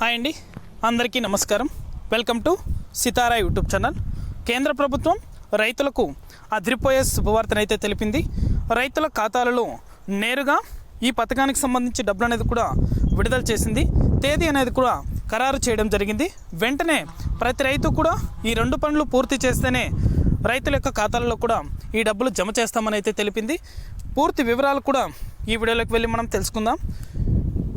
Hi అండి. అందరికీ నమస్కారం. Welcome to Sitara YouTube channel. కేంద్ర ప్రభుత్వం రైతులకు అదిరిపోయే శుభవార్తనైతే తెలిపింది. రైతుల ఖాతాలలో నేరుగా ఈ పథకానికి సంబంధించి డబ్బులు అనేది కూడా విడుదల చేసింది. తేదీ అనేది కూడా ఖరారు చేయడం జరిగింది. వెంటనే ప్రతి రైతు కూడా ఈ రెండు పనులు పూర్తి చేస్తేనే రైతుల యొక్క ఖాతాలలో కూడా ఈ డబ్బులు జమ చేస్తామని అయితే తెలిపింది. పూర్తి వివరాలు కూడా ఈ వీడియోలోకి వెళ్ళి మనం తెలుసుకుందాం.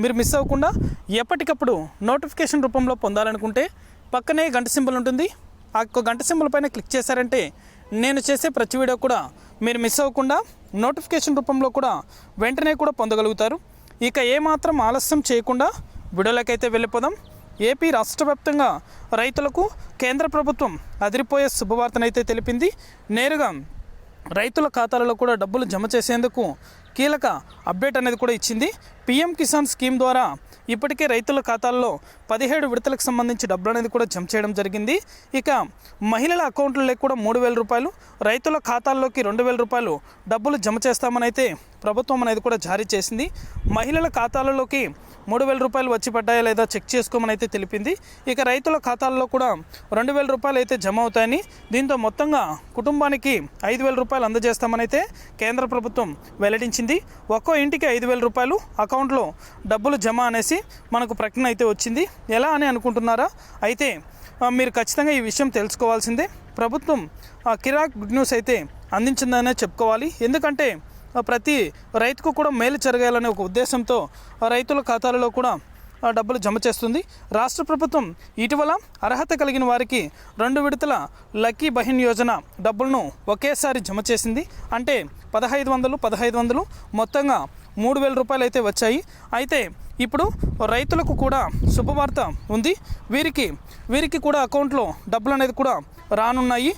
మీరు మిస్ అవ్వకుండా ఎప్పటికప్పుడు నోటిఫికేషన్ రూపంలో పొందాలనుకుంటే పక్కనే గంట సింబల్ ఉంటుంది. ఆ యొక్క గంట సింబల్ పైన క్లిక్ చేశారంటే నేను చేసే ప్రతి వీడియో కూడా మీరు మిస్ అవ్వకుండా నోటిఫికేషన్ రూపంలో కూడా వెంటనే కూడా పొందగలుగుతారు. ఇక ఏమాత్రం ఆలస్యం చేయకుండా వీడియోలకైతే వెళ్ళిపోదాం. ఏపీ రాష్ట్ర వ్యాప్తంగా రైతులకు కేంద్ర ప్రభుత్వం అదిరిపోయే శుభవార్తనైతే తెలిపింది. నేరుగా రైతుల ఖాతాలలో కూడా డబ్బులు జమ చేసేందుకు కీలక అప్డేట్ అనేది కూడా ఇచ్చింది. పీఎం కిసాన్ స్కీమ్ ద్వారా ఇప్పటికే రైతుల ఖాతాల్లో పదిహేడు విడతలకు సంబంధించి డబ్బులు అనేది కూడా జమ చేయడం జరిగింది. ఇక మహిళల అకౌంట్లలో కూడా మూడు వేల రూపాయలు రైతుల ఖాతాల్లోకి రెండు వేల రూపాయలు డబ్బులు జమ చేస్తామని అయితే ప్రభుత్వం అనేది కూడా జారీ చేసింది. మహిళల ఖాతాలలోకి మూడు వేల రూపాయలు వచ్చి పడ్డాయా లేదా చెక్ చేసుకోమని అయితే తెలిపింది. ఇక రైతుల ఖాతాల్లో కూడా రెండు వేల రూపాయలు అయితే జమ అవుతాయని దీంతో మొత్తంగా కుటుంబానికి ఐదు వేల రూపాయలు అందజేస్తామని అయితే కేంద్ర ప్రభుత్వం వెల్లడించింది. ఒక్కో ఇంటికి ఐదు వేల రూపాయలు అకౌంట్లో డబ్బులు జమ అనేసి మనకు ప్రకటన అయితే వచ్చింది. ఎలా అని అనుకుంటున్నారా? అయితే మీరు ఖచ్చితంగా ఈ విషయం తెలుసుకోవాల్సిందే. ప్రభుత్వం ఆ, కిరాక్ గుడ్ న్యూస్ అయితే అందించిందనే చెప్పుకోవాలి. ఎందుకంటే ప్రతి రైతుకు కూడా మేలు జరగాలనే ఒక ఉద్దేశంతో రైతుల ఖాతాలలో కూడా డబ్బులు జమ చేస్తుంది. రాష్ట్ర ప్రభుత్వం ఇటీవల అర్హత కలిగిన వారికి రెండు విడతల లక్కీ బహిన్ యోజన డబ్బులను ఒకేసారి జమ చేసింది. అంటే పదహైదు వందలు పదహైదు వందలు మొత్తంగా మూడు వేల రూపాయలు అయితే వచ్చాయి. అయితే ఇప్పుడు రైతులకు కూడా శుభవార్త ఉంది. వీరికి వీరికి కూడా అకౌంట్లో డబ్బులు అనేది కూడా రానున్నాయి.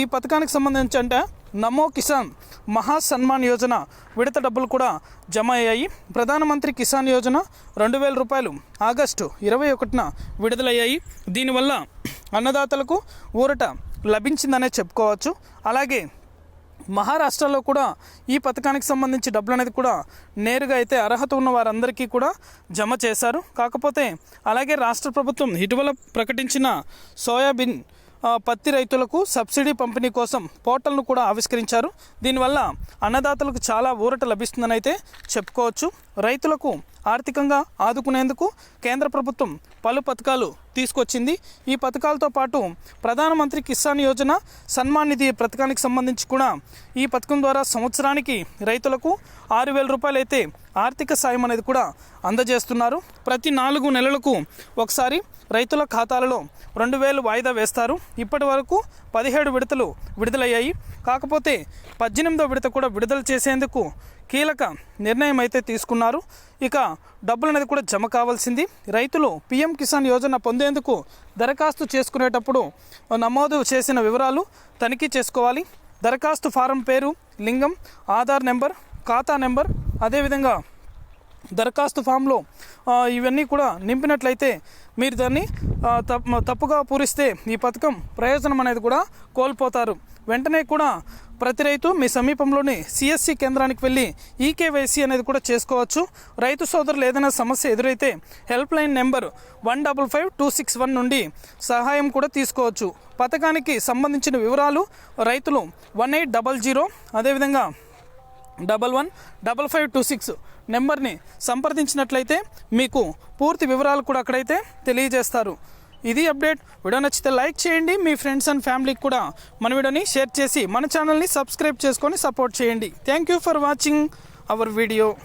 ఈ పథకానికి సంబంధించి అంటే నమో కిసాన్ మహా సన్మాన్ యోజన విడత డబ్బులు కూడా జమ అయ్యాయి. ప్రధానమంత్రి కిసాన్ యోజన రెండు వేల రూపాయలు ఆగస్టు ఇరవై ఒకటిన విడుదలయ్యాయి. దీనివల్ల అన్నదాతలకు ఊరట లభించిందనే చెప్పుకోవచ్చు. అలాగే మహారాష్ట్రలో కూడా ఈ పథకానికి సంబంధించి డబ్బులు అనేది కూడా నేరుగా అయితే అర్హత ఉన్న వారందరికీ కూడా జమ చేశారు. కాకపోతే అలాగే రాష్ట్ర ప్రభుత్వం ఇటీవల ప్రకటించిన సోయాబీన్ పత్తి రైతులకు సబ్సిడీ పంపిణీ కోసం పోర్టల్ను కూడా ఆవిష్కరించారు. దీనివల్ల అన్నదాతలకు చాలా ఊరట లభిస్తుందని అయితే చెప్పుకోవచ్చు. రైతులకు ఆర్థికంగా ఆదుకునేందుకు కేంద్ర ప్రభుత్వం పలు పథకాలు తీసుకొచ్చింది. ఈ పథకాలతో పాటు ప్రధానమంత్రి కిసాన్ యోజన సన్మాన్ నిధి పథకానికి సంబంధించి కూడా ఈ పథకం ద్వారా సంవత్సరానికి రైతులకు ఆరు వేల రూపాయలు అయితే ఆర్థిక సాయం అనేది కూడా అందజేస్తున్నారు. ప్రతి నాలుగు నెలలకు ఒకసారి రైతుల ఖాతాలలో రెండు వేలు వాయిదా వేస్తారు. ఇప్పటి వరకు పదిహేడు విడతలు విడుదలయ్యాయి. కాకపోతే పద్దెనిమిదో విడత కూడా విడుదల చేసేందుకు కీలక నిర్ణయం అయితే తీసుకున్నారు. ఇక డబ్బులు అనేది కూడా జమ కావాల్సింది. రైతులు పీఎం కిసాన్ యోజన పొందేందుకు దరఖాస్తు చేసుకునేటప్పుడు నమోదు చేసిన వివరాలు తనిఖీ చేసుకోవాలి. దరఖాస్తు ఫారం పేరు లింగం ఆధార్ నెంబర్ ఖాతా నెంబర్ అదేవిధంగా దరఖాస్తు ఫామ్లో ఇవన్నీ కూడా నింపినట్లయితే మీరు దాన్ని తప్- తప్పుగా పూరిస్తే ఈ పథకం ప్రయోజనం అనేది కూడా కోల్పోతారు. వెంటనే కూడా ప్రతి రైతు మీ సమీపంలోని సిఎస్సి కేంద్రానికి వెళ్ళి ఈకేవైసీ అనేది కూడా చేసుకోవచ్చు. రైతు సోదరులు ఏదైనా సమస్య ఎదురైతే helpline number one double five two six one నుండి సహాయం కూడా తీసుకోవచ్చు. పథకానికి సంబంధించిన వివరాలు రైతులు వన్ ఎయిట్ డబల్ జీరో అదేవిధంగా double one double five two six నెంబర్ని సంప్రదించినట్లయితే మీకు పూర్తి వివరాలు కూడా అక్కడైతే తెలియజేస్తారు. ఇది అప్డేట్. వీడియో నచ్చితే లైక్ చేయండి. మీ ఫ్రెండ్స్ అండ్ ఫ్యామిలీకి కూడా మన వీడియోని షేర్ చేసి మన ఛానల్ని సబ్స్క్రైబ్ చేసుకొని సపోర్ట్ చేయండి. Thank you for watching our video.